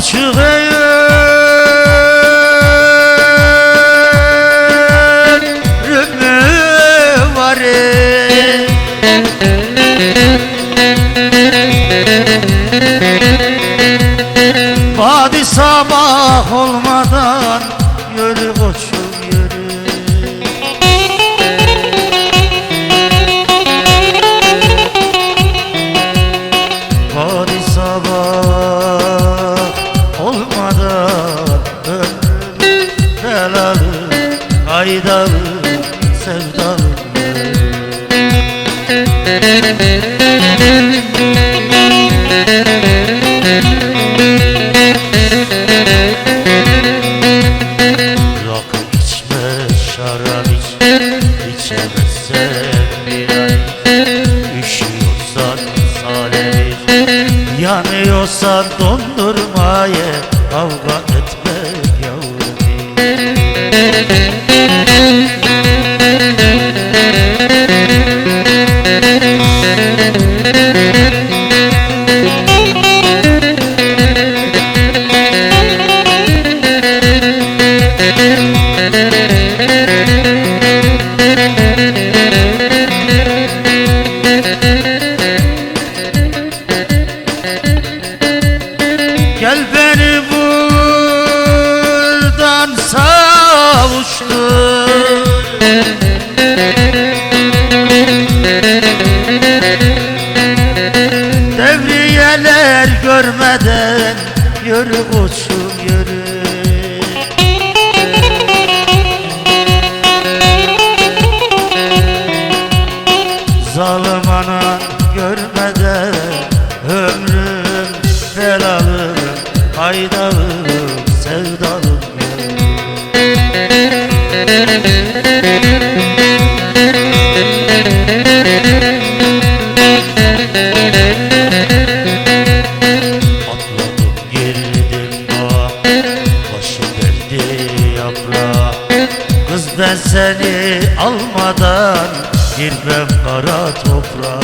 Açık sabah olmadan yürü koçum yürü. Vadi sabah olmadan ömrüm belalı Haydalı sevdalı Rakı şarap iç İçemezsen bir ay Üşüyorsan salep iç Yanıyorsan dondurma ye Kavga etme Devriyeler görmeden yürü koçum yürü. Zalim ana görmeden ömrüm belalım Haydalım sevdalım. Atladım ben seni almadan Girmem kara toprağa